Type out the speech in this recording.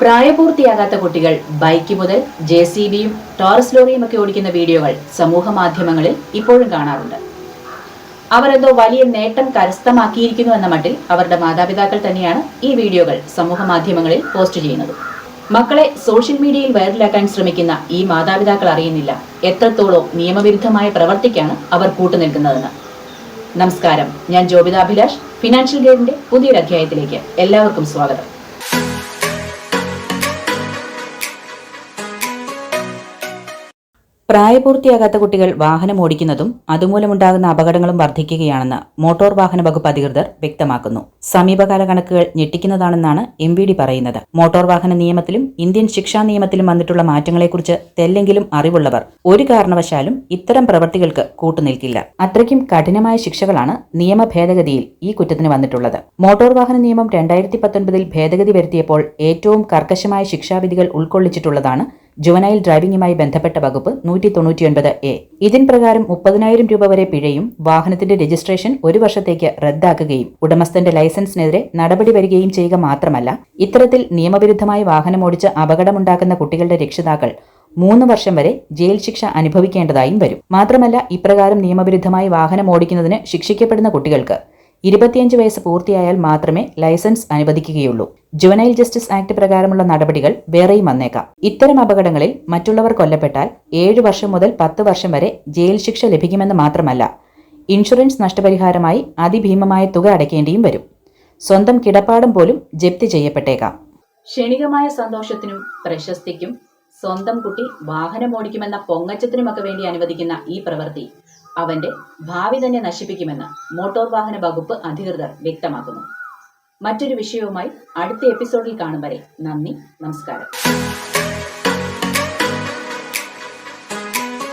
പ്രായപൂർത്തിയാകാത്ത കുട്ടികൾ ബൈക്ക് മുതൽ ജെ സി ബിയും ടോറസ് ലോറിയും ഒക്കെ ഓടിക്കുന്ന വീഡിയോകൾ സമൂഹ മാധ്യമങ്ങളിൽ ഇപ്പോഴും കാണാറുണ്ട്. അവർ എന്തോ വലിയ നേട്ടം കരസ്ഥമാക്കിയിരിക്കുന്നു എന്ന മട്ടിൽ അവരുടെ മാതാപിതാക്കൾ തന്നെയാണ് ഈ വീഡിയോകൾ സമൂഹ മാധ്യമങ്ങളിൽ പോസ്റ്റ് ചെയ്യുന്നത്. മക്കളെ സോഷ്യൽ മീഡിയയിൽ വൈറലാക്കാൻ ശ്രമിക്കുന്ന ഈ മാതാപിതാക്കൾ അറിയുന്നില്ല. എത്രത്തോളം നിയമവിരുദ്ധമായ പ്രവർത്തിക്കാണ് അവർ കൂട്ടുനിൽക്കുന്നതെന്ന്. നമസ്കാരം. ഞാൻ ജോബിതാഭിലാഷ് ഫിനാൻഷ്യൽ ഗൈഡിന്റെ പുതിയൊരു അധ്യായത്തിലേക്ക് എല്ലാവർക്കും സ്വാഗതം. പ്രായപൂർത്തിയാകാത്ത കുട്ടികൾ വാഹനം ഓടിക്കുന്നതും അതുമൂലമുണ്ടാകുന്ന അപകടങ്ങളും വർദ്ധിക്കുകയാണെന്ന് മോട്ടോർ വാഹന വകുപ്പ് അധികൃതർ വ്യക്തമാക്കുന്നു. സമീപകാല കണക്കുകൾ ഞെട്ടിക്കുന്നതാണെന്നാണ് എം വി ഡി പറയുന്നത്. മോട്ടോർ വാഹന നിയമത്തിലും ഇന്ത്യൻ ശിക്ഷാ നിയമത്തിലും വന്നിട്ടുള്ള മാറ്റങ്ങളെക്കുറിച്ച് തെല്ലെങ്കിലും അറിവുള്ളവർ ഒരു കാരണവശാലും ഇത്തരം പ്രവൃത്തികൾക്ക് കൂട്ടുനിൽക്കില്ല. അത്രയ്ക്കും കഠിനമായ ശിക്ഷകളാണ് നിയമ ഭേദഗതിയിൽ ഈ കുറ്റത്തിന് വന്നിട്ടുള്ളത്. മോട്ടോർ വാഹന നിയമം രണ്ടായിരത്തി പത്തൊൻപതിൽ ഭേദഗതി വരുത്തിയപ്പോൾ ഏറ്റവും കർക്കശമായ ശിക്ഷാവിധികൾ ഉൾക്കൊള്ളിച്ചിട്ടുള്ളതാണ് ജുവനൈൽ ഡ്രൈവിംഗുമായി ബന്ധപ്പെട്ട വകുപ്പ് നൂറ്റി തൊണ്ണൂറ്റിയൊൻപത് എ. ഇതിൻ പ്രകാരം മുപ്പതിനായിരം രൂപ വരെ പിഴയും വാഹനത്തിന്റെ രജിസ്ട്രേഷൻ ഒരു വർഷത്തേക്ക് റദ്ദാക്കുകയും ഉടമസ്ഥന്റെ ലൈസൻസിനെതിരെ നടപടി വരികയും ചെയ്യുക മാത്രമല്ല ഇത്തരത്തിൽ നിയമവിരുദ്ധമായി വാഹനമോടിച്ച് അപകടമുണ്ടാക്കുന്ന കുട്ടികളുടെ രക്ഷിതാക്കൾ മൂന്ന് വർഷം വരെ ജയിൽ ശിക്ഷ അനുഭവിക്കേണ്ടതായും വരും. മാത്രമല്ല ഇപ്രകാരം നിയമവിരുദ്ധമായി വാഹനം ഓടിക്കുന്നതിന് ശിക്ഷിക്കപ്പെടുന്ന കുട്ടികൾക്ക് ഇരുപത്തിയഞ്ച് വയസ്സ് പൂർത്തിയായാൽ മാത്രമേ ലൈസൻസ് അനുവദിക്കുകയുള്ളൂ. ജുവനൈൽ ജസ്റ്റിസ് ആക്ട് പ്രകാരമുള്ള നടപടികൾ വേറെയും വന്നേക്കാം. ഇത്തരം അപകടങ്ങളിൽ മറ്റുള്ളവർ കൊല്ലപ്പെട്ടാൽ ഏഴു വർഷം മുതൽ പത്ത് വർഷം വരെ ജയിൽ ശിക്ഷ ലഭിക്കുമെന്ന് മാത്രമല്ല ഇൻഷുറൻസ് നഷ്ടപരിഹാരമായി അതിഭീമമായ തുക അടയ്ക്കേണ്ടിയും വരും. സ്വന്തം കിടപ്പാടം പോലും ജപ്തി ചെയ്യപ്പെട്ടേക്കാം. ക്ഷണികമായ സന്തോഷത്തിനും പ്രശസ്തിക്കും സ്വന്തം കുട്ടി വാഹനമോടിക്കുമെന്ന പൊങ്ങച്ചത്തിനുമൊക്കെ വേണ്ടി അനുവദിക്കുന്ന ഈ പ്രവൃത്തി അവന്റെ ഭാവി തന്നെ നശിപ്പിക്കുമെന്ന് മോട്ടോർ വാഹന വകുപ്പ് അധികൃതർ വ്യക്തമാക്കുന്നു. മറ്റൊരു വിഷയവുമായി അടുത്ത എപ്പിസോഡിൽ കാണും വരെ നന്ദി നമസ്കാരം.